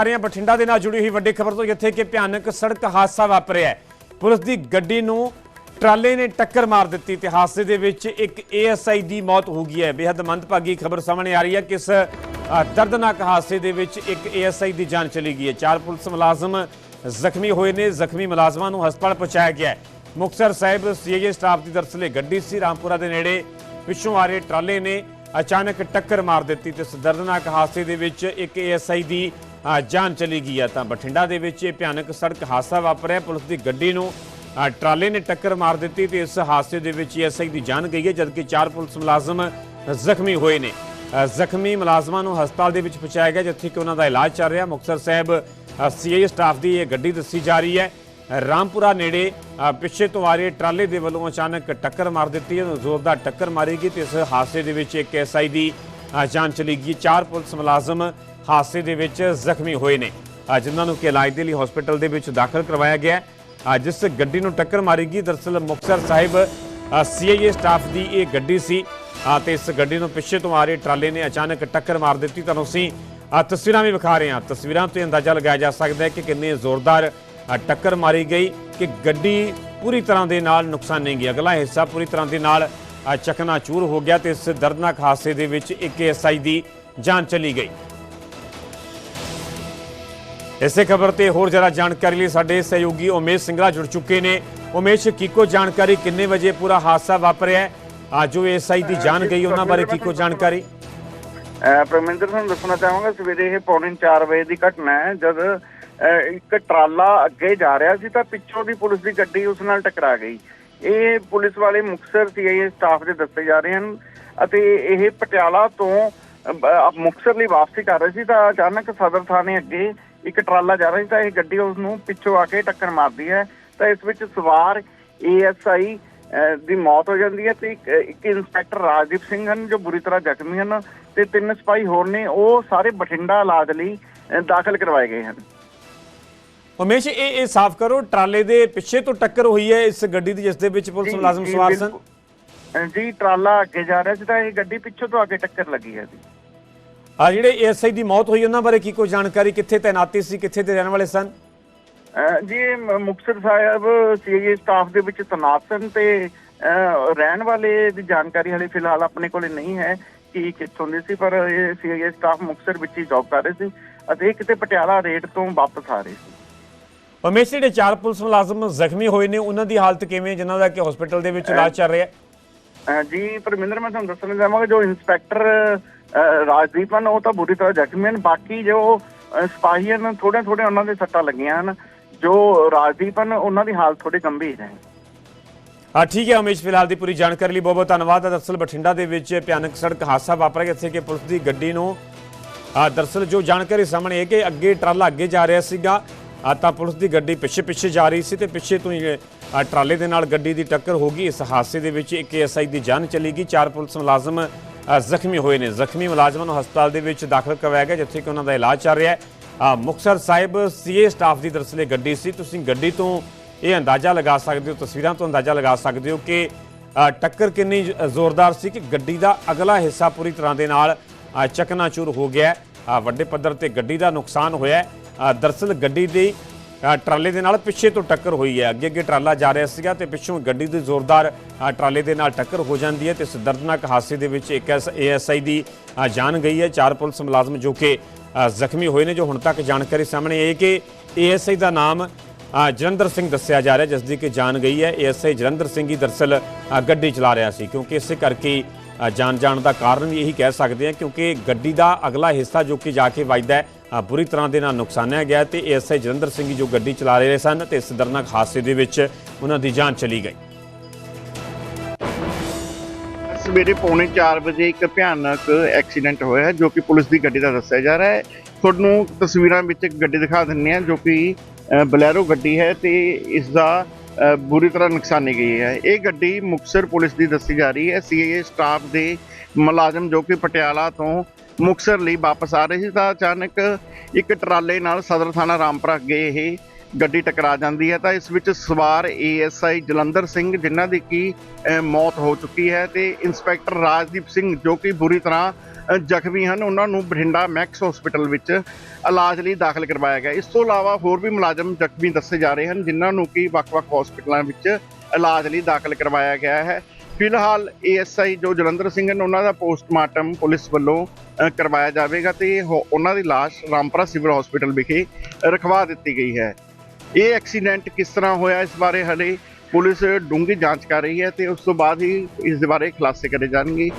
ਆ ਰਹੇ ਹਾਂ। ਬਠਿੰਡਾ ਦੇ ਨਾਲ ਜੁੜੀ ਹੋਈ ਵੱਡੀ ਖਬਰ ਤੋਂ ਜਿੱਥੇ ਕਿ ਭਿਆਨਕ ਸੜਕ ਹਾਦਸਾ ਵਾਪਰਿਆ ਹੈ। ਪੁਲਿਸ ਦੀ ਗੱਡੀ ਨੂੰ ਟਰਾਲੇ ਨੇ ਟੱਕਰ ਮਾਰ ਦਿੱਤੀ ਤੇ ਹਾਦਸੇ ਦੇ ਵਿੱਚ ਇੱਕ ਏਐਸਆਈ ਦੀ ਮੌਤ ਹੋ ਗਈ ਹੈ। ਬੇहद ਮੰਦਭਾਗੀ ਖਬਰ ਸਾਹਮਣੇ ਆ ਰਹੀ ਹੈ ਕਿ ਇਸ ਦਰਦਨਾਕ ਹਾਦਸੇ ਦੇ ਵਿੱਚ ਇੱਕ ਏਐਸਆਈ ਦੀ ਜਾਨ ਚਲੀ ਗਈ ਹੈ। ਚਾਰ ਪੁਲਿਸ ਮੁਲਾਜ਼ਮ ਜ਼ਖਮੀ ਹੋਏ ਨੇ। ਜ਼ਖਮੀ ਮੁਲਾਜ਼ਮਾਂ ਨੂੰ ਹਸਪਤਾਲ ਪਹੁੰਚਾਇਆ ਗਿਆ ਹੈ। ਮੁਕਤਸਰ ਸਾਹਿਬ ਸੀਆਈਏ ਸਟਾਫ ਦੀ ਦਰਸਲੇ ਗੱਡੀ ਸੀ। ਰਾਮਪੁਰਾ ਦੇ ਨੇੜੇ ਪਿੱਛੋਂ ਆ ਰਹੇ ਟਰਾਲੇ ਨੇ ਅਚਾਨਕ ਟੱਕਰ ਮਾਰ ਦਿੱਤੀ ਤੇ ਇਸ ਦਰਦਨਾਕ ਹਾਦਸੇ ਦੇ ਵਿੱਚ ਇੱਕ ਏਐਸਆਈ ਦੀ ਜਾਨ ਚਲੀ ਗਈ ਹੈ ਤਾਂ ਬਠਿੰਡਾ ਦੇ ਵਿੱਚ ਇਹ ਭਿਆਨਕ ਸੜਕ ਹਾਦਸਾ ਵਾਪਰਿਆ। ਪੁਲਿਸ ਦੀ ਗੱਡੀ ਨੂੰ ਟਰਾਲੇ ਨੇ ਟੱਕਰ ਮਾਰ ਦਿੱਤੀ ਤੇ ਇਸ ਹਾਦਸੇ ਦੇ ਵਿੱਚ ਏਐਸਆਈ ਦੀ ਜਾਨ ਗਈ ਹੈ, ਜਦਕਿ ਚਾਰ ਪੁਲਿਸ ਮੁਲਾਜ਼ਮ ਜ਼ਖਮੀ ਹੋਏ ਨੇ। ਜ਼ਖਮੀ ਮੁਲਾਜ਼ਮਾਂ ਨੂੰ ਹਸਪਤਾਲ ਦੇ ਵਿੱਚ ਪਹੁੰਚਾਇਆ ਗਿਆ, ਜਿੱਥੇ ਕਿ ਉਹਨਾਂ ਦਾ ਇਲਾਜ ਚੱਲ ਰਿਹਾ। ਮੁਕਤਸਰ ਸਾਹਿਬ ਸੀਆਈਏ ਸਟਾਫ ਦੀ ਇਹ ਗੱਡੀ ਦੱਸੀ ਜਾ ਰਹੀ ਹੈ। ਰਾਮਪੁਰਾ ਨੇੜੇ ਪਿੱਛੇ ਤੋਂ ਆ ਰਹੇ ਟਰਾਲੇ ਦੇ ਵੱਲੋਂ ਅਚਾਨਕ ਟੱਕਰ ਮਾਰ ਦਿੱਤੀ ਹੈ, ਜ਼ੋਰਦਾਰ ਟੱਕਰ ਮਾਰੀ ਗਈ ਤੇ ਇਸ ਹਾਦਸੇ ਦੇ ਵਿੱਚ ਇੱਕ ਐਸਆਈ ਦੀ ਜਾਨ ਚਲੀ ਗਈ। ਚਾਰ ਪੁਲਿਸ ਮੁਲਾਜ਼ਮ ਹਾਦਸੇ ਦੇ ਵਿੱਚ ਜ਼ਖਮੀ ਹੋਏ ਨੇ। ਜਿਨ੍ਹਾਂ ਨੂੰ ਕਿ ਇਲਾਜ ਦੇ ਲਈ ਹਸਪੀਟਲ ਦੇ ਵਿੱਚ ਦਾਖਲ ਕਰਵਾਇਆ ਗਿਆ ਹੈ। ਅ, ਜਿਸ ਗੱਡੀ ਨੂੰ ਟੱਕਰ ਮਾਰੀ ਗਈ ਦਰਅਸਲ ਮੁਕਤਸਰ ਸਾਹਿਬ ਸੀਆਈਏ ਸਟਾਫ ਦੀ ਇਹ ਗੱਡੀ ਸੀ ਅ, ਤੇ ਇਸ ਗੱਡੀ ਨੂੰ ਪਿੱਛੇ ਤੋਂ ਆ ਰਹੇ ਟਰਾਲੇ ਨੇ ਅਚਾਨਕ ਟੱਕਰ ਮਾਰ ਦਿੱਤੀ। ਤੁਹਾਨੂੰ ਅਸੀਂ ਤਸਵੀਰਾਂ ਵੀ ਵਿਖਾ ਰਹੇ ਹਾਂ। ਤਸਵੀਰਾਂ ਤੋਂ ਅੰਦਾਜ਼ਾ ਲਗਾਇਆ ਜਾ ਸਕਦਾ ਹੈ ਕਿ ਕਿੰਨੇ ਜ਼ੋਰਦਾਰ ਟੱਕਰ ਮਾਰੀ ਗਈ ਕਿ ਗੱਡੀ ਪੂਰੀ ਤਰ੍ਹਾਂ ਦੇ ਨਾਲ ਨੁਕਸਾਨੀ ਗਈ। ਅਗਲਾ ਹਿੱਸਾ ਪੂਰੀ ਤਰ੍ਹਾਂ ਦੇ ਨਾਲ ਅ, ਚਕਨਾਚੂਰ ਹੋ ਗਿਆ ਤੇ ਇਸ ਦਰਦਨਾਕ ਹਾਦਸੇ ਦੇ ਵਿੱਚ ਇੱਕ ਐਸਆਈ ਦੀ ਜਾਨ ਚਲੀ ਗਈ। ਇਸੇ ਖਬਰ ਤੇ ਹੋਰ ਜ਼ਿਆਦਾ ਜਾਣਕਾਰੀ ਲਈ ਸਾਡੇ ਸਹਿਯੋਗੀ ਉਮੇਸ਼ ਸਿੰਘਲਾ ਜੁੜ ਚੁੱਕੇ ਨੇ। ਉਮੇਸ਼ ਕੀਕੋ ਜਾਣਕਾਰੀ? ਕਿੰਨੇ ਵਜੇ ਪੂਰਾ ਹਾਦਸਾ ਵਾਪਰਿਆ ਅੱਜ ਜੋ ਐਸਆਈ ਦੀ ਜਾਨ ਗਈ ਉਹਨਾਂ ਬਾਰੇ ਕੀਕੋ ਜਾਣਕਾਰੀ? ਪਰਮਿੰਦਰ ਤੁਹਾਨੂੰ ਦੱਸਣਾ ਚਾਹਾਂਗਾ ਸਵੇਰੇ ਇਹ ਪੌਣੇ 4 ਵਜੇ ਦੀ ਘਟਨਾ ਹੈ। ਜਦ ਇੱਕ ਟਰਾਲਾ ਅੱਗੇ ਜਾ ਰਿਹਾ ਸੀ ਤਾਂ ਪਿੱਛੋਂ ਦੀ ਪੁਲਿਸ ਦੀ ਗੱਡੀ ਉਸ ਨਾਲ ਟਕਰਾ ਗਈ। ਇਹ ਪੁਲਿਸ ਵਾਲੇ ਮੁਕਸਰ ਸੀਆਈਏ ਸਟਾਫ ਦੇ ਦੱਸੇ ਜਾ ਰਹੇ ਹਨ ਅਤੇ ਇਹ ਪਟਿਆਲਾ ਤੋਂ ਅਹ, ਮੁਕਤਸਰ ਲਈ ਵਾਪਸੀ ਕਰ ਰਹੇ ਸੀ ਤਾਂ ਅਚਾਨਕ ਸਦਰ ਥਾਣੇ ਅੱਗੇ ਇੱਕ ਟਰਾਲਾ ਜਾ ਰਿਹਾ ਸੀ ਤਾਂ ਇਹ ਗੱਡੀ ਉਸ ਨੂੰ ਪਿੱਛੋਂ ਆ ਕੇ ਟੱਕਰ ਮਾਰਦੀ ਹੈ। ਤਾਂ ਇਸ ਵਿੱਚ ਸਵਾਰ ਏਐਸਆਈ ਦੀ ਮੌਤ ਹੋ ਜਾਂਦੀ ਹੈ ਤੇ ਇੱਕ ਇੰਸਪੈਕਟਰ ਰਾਜਦੀਪ ਸਿੰਘ ਹਨ ਜੋ ਬੁਰੀ ਤਰ੍ਹਾਂ ਜ਼ਖਮੀ ਹਨ ਤੇ ਤਿੰਨ ਸਿਪਾਹੀ ਹੋਰ ਨੇ ਉਹ ਸਾਰੇ ਬਠਿੰਡਾ ਇਲਾਜ ਲਈ ਦਾਖਲ ਕਰਵਾਏ ਗਏ ਹਨ। ਉਮੇਸ਼ ਇਹ ਇਹ ਸਾਫ਼ ਕਰੋ ਟਰਾਲੇ ਦੇ ਪਿੱਛੇ ਤੋਂ ਟੱਕਰ ਹੋਈ ਹੈ ਇਸ ਗੱਡੀ ਦੀ ਜਿਸ ਦੇ ਵਿੱਚ ਪੁਲਿਸ ਮੁਲਾਜ਼ਮ ਸਵਾਰ ਸਨ। ਜੀ ਟਰਾਲਾ ਅੱਗੇ ਜਾ ਰਿਹਾ ਸੀ ਤਾਂ ਇਹ ਗੱਡੀ ਪਿੱਛੋਂ ਤੋਂ ਆ ਕੇ ਟੱਕਰ ਲੱਗੀ ਹੈ ਜੀ। ਆ ਜਿਹੜੇ ਐਸਆਈ ਦੀ ਮੌਤ ਹੋਈ ਉਹਨਾਂ ਬਾਰੇ ਕੀ ਕੋਈ ਜਾਣਕਾਰੀ? ਕਿੱਥੇ ਤੈਨਾਤੀ ਸੀ? ਕਿੱਥੇ ਦੇ ਰਹਿਣ ਵਾਲੇ ਸਨ? ਜੀ ਇਹ ਮ- ਮੁਕਤਸਰ ਸਾਹਿਬ ਸੀਆਈਏ ਸਟਾਫ ਦੇ ਵਿੱਚ ਤਨਾਤ ਸਨ ਤੇ ਰਹਿਣ ਵਾਲੇ ਦੀ ਜਾਣਕਾਰੀ ਹਲੇ ਫਿਲਹਾਲ ਆਪਣੇ ਕੋਲੇ ਨਹੀਂ ਹੈ ਕਿ ਕਿੱਥੋਂ ਦੇ ਸੀ ਪਰ ਇਹ ਸੀਆਈਏ ਸਟਾਫ ਮੁਕਤਸਰ ਵਿੱਚ ਹੀ ਜੌਬ ਕਰ ਰਹੇ ਸੀ ਅਤੇ ਇਹ ਕਿਤੇ ਪਟਿਆਲਾ ਰੇਡ ਤੋਂ ਵਾਪਸ ਆ ਰਹੇ ਸੀ। ਉਮੇਸ਼ ਜਿਹੜੇ ਚਾਰ ਪੁਲਿਸ ਮੁਲਾਜ਼ਮ ਜ਼ਖਮੀ ਹੋਏ ਨੇ ਉਹਨਾਂ ਦੀ ਹਾਲਤ ਕਿਵੇਂ ਜਿਨ੍ਹਾਂ ਦਾ ਕਿ ਹਸਪੀਟਲ ਦੇ ਵਿੱਚ ਇਲਾਜ ਚੱਲ ਰਿਹਾ ਹੈ? ਜੀ, ਪਰਮਿੰਦਰ, ਮੈਂ ਤੁਹਾਨੂੰ ਦੱਸਣਾ ਚਾਹਾਂਗਾ ਜੋ ਇੰਸਪੈਕਟਰ ਰਾਜਦੀਪ ਹਨ, ਉਹ ਤਾਂ ਬੁਰੀ ਤਰ੍ਹਾਂ ਜ਼ਖਮੀ ਹਨ। ਬਾਕੀ ਜੋ ਸਿਪਾਹੀ ਹਨ ਥੋੜੇ ਥੋੜੇ ਉਹਨਾਂ ਦੇ ਸੱਟਾਂ ਲੱਗੀਆਂ ਹਨ। ਜੋ ਰਾਜਦੀਪ ਹਨ, ਉਹਨਾਂ ਦੀ ਹਾਲਤ ਥੋੜੀ ਗੰਭੀਰ ਹੈ। ਹਾਂ, ਠੀਕ ਹੈ ਉਮੇਸ਼ ਫਿਲਹਾਲ ਦੀ ਪੂਰੀ ਜਾਣਕਾਰੀ ਲਈ ਬਹੁਤ ਬਹੁਤ ਧੰਨਵਾਦ। ਦਰਅਸਲ ਬਠਿੰਡਾ ਦੇ ਵਿੱਚ ਭਿਆਨਕ ਸੜਕ ਹਾਦਸਾ ਵਾਪਰਿਆ ਜਿੱਥੇ ਕਿ ਪੁਲਿਸ ਦੀ ਗੱਡੀ ਨੂੰ ਆ ਜੋ ਜਾਣਕਾਰੀ ਸਾਹਮਣੇ ਹੈ ਕਿ ਅੱਗੇ ਟਰਾਲਾ ਅੱਗੇ ਜਾ ਰਿਹਾ ਸੀਗਾ ਤਾਂ ਪੁਲਿਸ ਦੀ ਗੱਡੀ ਪਿੱਛੇ ਪਿੱਛੇ ਜਾ ਰਹੀ ਸੀ ਤੇ ਪਿੱਛੇ ਤੋਂ ਹੀ ਟਰਾਲੇ ਦੇ ਨਾਲ ਗੱਡੀ ਦੀ ਟੱਕਰ ਹੋ ਗਈ। ਇਸ ਹਾਦਸੇ ਦੇ ਵਿੱਚ ਇੱਕ ਐਸਆਈ ਦੀ ਜਾਨ ਚਲੀ ਗਈ। ਚਾਰ ਪੁਲਿਸ ਮੁਲਾਜ਼ਮ ਜ਼ਖਮੀ ਹੋਏ ਨੇ। ਜ਼ਖਮੀ ਮੁਲਾਜ਼ਮਾਂ ਨੂੰ ਹਸਪਤਾਲ ਦੇ ਵਿੱਚ ਦਾਖਲ ਕਰਵਾਇਆ ਗਿਆ ਜਿੱਥੇ ਕਿ ਉਹਨਾਂ ਦਾ ਇਲਾਜ ਚੱਲ ਰਿਹਾ ਹੈ। ਆ, ਮੁਕਤਸਰ ਸਾਹਿਬ ਸੀਏ ਸਟਾਫ ਦੀ ਦਰਅਸਲ ਇਹ ਗੱਡੀ ਸੀ। ਤੁਸੀਂ ਗੱਡੀ ਤੋਂ ਇਹ ਅੰਦਾਜ਼ਾ ਲਗਾ ਸਕਦੇ ਹੋ ਤਸਵੀਰਾਂ ਤੋਂ ਅੰਦਾਜ਼ਾ ਲਗਾ ਸਕਦੇ ਹੋ ਕਿ ਟੱਕਰ ਕਿੰਨੀ ਜ਼ੋਰਦਾਰ ਸੀ ਕਿ ਗੱਡੀ ਦਾ ਅਗਲਾ ਹਿੱਸਾ ਪੂਰੀ ਤਰ੍ਹਾਂ ਦੇ ਨਾਲ ਅ, ਚਕਨਾਚੂਰ ਹੋ ਗਿਆ ਵੱਡੇ ਪੱਧਰ ਤੇ ਗੱਡੀ ਦਾ ਨੁਕਸਾਨ ਹੋਇਆ ਹੈ। ਦਰਅਸਲ ਗੱਡੀ ਦੀ ਟਰਾਲੇ ਦੇ ਨਾਲ ਪਿੱਛੇ ਤੋਂ ਟੱਕਰ ਹੋਈ ਹੈ। ਅੱਗੇ ਅੱਗੇ ਟਰਾਲਾ ਜਾ ਰਿਹਾ ਸੀਗਾ ਤੇ ਪਿੱਛੋਂ ਗੱਡੀ ਦੀ ਜ਼ੋਰਦਾਰ ਟਰਾਲੇ ਦੇ ਨਾਲ ਟੱਕਰ ਹੋ ਜਾਂਦੀ ਹੈ ਤੇ ਇਸ ਦਰਦਨਾਕ ਹਾਦਸੇ ਦੇ ਵਿੱਚ ਇੱਕ ਏਐਸਆਈ ਦੀ ਜਾਨ ਗਈ ਹੈ। ਚਾਰ ਪੁਲਿਸ ਮੁਲਾਜ਼ਮ ਜੋ ਕਿ ਜ਼ਖਮੀ ਹੋਏ ਨੇ ਜੋ ਹੁਣ ਤੱਕ ਜਾਣਕਾਰੀ ਸਾਹਮਣੇ ਆਈ ਹੈ ਕਿ ਏਐਸਆਈ ਦਾ ਨਾਮ ਜਲੰਧਰ ਸਿੰਘ ਦੱਸਿਆ ਜਾ ਰਿਹਾ ਜਿਸ ਦੀ ਕਿ ਜਾਨ ਗਈ ਹੈ। ਏਐਸਆਈ ਜਲੰਧਰ ਸਿੰਘ ਹੀ ਦਰਸਲ ਗੱਡੀ ਚਲਾ ਰਿਹਾ ਸੀ ਕਿਉਂਕਿ ਇਸੇ ਕਰਕੇ ਹੀ, ਜਾਨ ਜਾਣ ਦਾ ਕਾਰਨ ਵੀ ਇਹੀ ਕਹਿ ਸਕਦੇ ਹਾਂ ਕਿਉਂਕਿ ਗੱਡੀ ਦਾ ਅਗਲਾ ਹਿੱਸਾ ਜੋ ਕਿ ਜਾ ਕੇ ਵੱਜਦਾ ਹੈ ਬੁਰੀ ਤਰ੍ਹਾਂ ਦੇ ਨਾਲ ਨੁਕਸਾਨਿਆ ਗਿਆ ਤੇ ਏਐਸਆਈ ਜਲੰਧਰ ਸਿੰਘ ਜੋ ਗੱਡੀ ਚਲਾ ਰਹੇ ਸਨ ਤੇ ਇਸ ਦਰਦਨਾਕ ਹਾਦਸੇ ਦੇ ਵਿੱਚ ਉਹਨਾਂ ਦੀ ਜਾਨ ਚਲੀ ਗਈ। ਸਵੇਰੇ ਪੌਣੇ 4 ਵਜੇ ਇੱਕ ਭਿਆਨਕ ਐਕਸੀਡੈਂਟ ਹੋਇਆ ਹੈ, ਜੋ ਕਿ ਪੁਲਿਸ ਦੀ ਗੱਡੀ ਦਾ ਦੱਸਿਆ ਜਾ ਰਿਹਾ ਹੈ। ਤੁਹਾਨੂੰ ਤਸਵੀਰਾਂ ਵਿੱਚ ਇੱਕ ਗੱਡੀ ਦਿਖਾ ਦਿੰਨੇ ਆ ਜੋ ਕਿ ਬਲੈਰੋ ਗੱਡੀ ਹੈ ਤੇ ਇਸ ਦਾ ਬੁਰੀ ਤਰ੍ਹਾਂ ਨੁਕਸਾਨੀ ਗਈ ਹੈ। ਇਹ ਗੱਡੀ ਮੁਕਸਰ ਪੁਲਿਸ ਦੀ ਦੱਸੀ ਜਾ ਰਹੀ ਹੈ। ਸੀਏ ਸਟਾਫ ਦੇ ਮੁਲਾਜ਼ਮ ਜੋ ਕਿ ਪਟਿਆਲਾ ਤੋਂ ਮੁਕਸਰ ਲਈ ਵਾਪਸ ਆ ਰਹੇ ਸੀ ਤਾਂ ਅਚਾਨਕ ਇੱਕ ਟਰਾਲੇ ਨਾਲ ਸਦਰ ਥਾਣਾ ਰਾਮਪੁਰਾ ਗਏ ਇਹ ਗੱਡੀ ਟਕਰਾ ਜਾਂਦੀ ਹੈ ਤਾਂ ਇਸ ਵਿੱਚ ਸਵਾਰ ਏਐਸਆਈ ਜਲੰਧਰ ਸਿੰਘ ਜਿਨ੍ਹਾਂ ਦੀ ਕੀ ਮੌਤ ਹੋ ਚੁੱਕੀ ਹੈ ਤੇ ਇੰਸਪੈਕਟਰ ਰਾਜਦੀਪ ਸਿੰਘ ਜੋ ਕਿ ਬੁਰੀ ਤਰ੍ਹਾਂ ਜ਼ਖਮੀ ਹਨ, ਉਹਨਾਂ ਨੂੰ ਬਠਿੰਡਾ ਮੈਕਸ ਹਸਪੀਟਲ ਵਿੱਚ ਇਲਾਜ ਲਈ ਦਾਖਲ ਕਰਵਾਇਆ ਗਿਆ। ਇਸ ਤੋਂ ਇਲਾਵਾ ਹੋਰ ਵੀ ਮੁਲਾਜ਼ਮ ਜ਼ਖਮੀ ਦੱਸੇ ਜਾ ਰਹੇ ਹਨ ਜਿਨ੍ਹਾਂ ਨੂੰ ਕੀ ਵੱਖ-ਵੱਖ ਹਸਪੀਟਲਾਂ ਵਿੱਚ ਇਲਾਜ ਲਈ ਦਾਖਲ ਕਰਵਾਇਆ ਗਿਆ ਹੈ। ਫਿਲਹਾਲ ਏਐਸਆਈ ਜੋ ਜਲੰਧਰ ਸਿੰਘ ਹਨ, ਉਹਨਾਂ ਦਾ ਪੋਸਟਮਾਰਟਮ ਪੁਲਿਸ ਵੱਲੋਂ ਕਰਵਾਇਆ ਜਾਵੇਗਾ ਤੇ ਉਹ- ਉਹਨਾਂ ਦੀ ਲਾਸ਼ ਰਾਮਪੁਰਾ ਸਿਵਲ ਹਸਪੀਟਲ ਵਿਖੇ ਰਖਵਾ ਦਿੱਤੀ ਗਈ ਹੈ। ਇਹ ਐਕਸੀਡੈਂਟ ਕਿਸ ਤਰ੍ਹਾਂ ਹੋਇਆ, ਇਸ ਬਾਰੇ ਹਲੇ ਪੁਲਿਸ ਡੂੰਘੀ ਜਾਂਚ ਕਰ ਰਹੀ ਹੈ ਤੇ ਉਸ ਤੋਂ ਬਾਅਦ ਹੀ ਇਸ ਦੇ ਬਾਰੇ ਖੁਲਾਸੇ ਕਰੇ ਜਾਣਗੇ।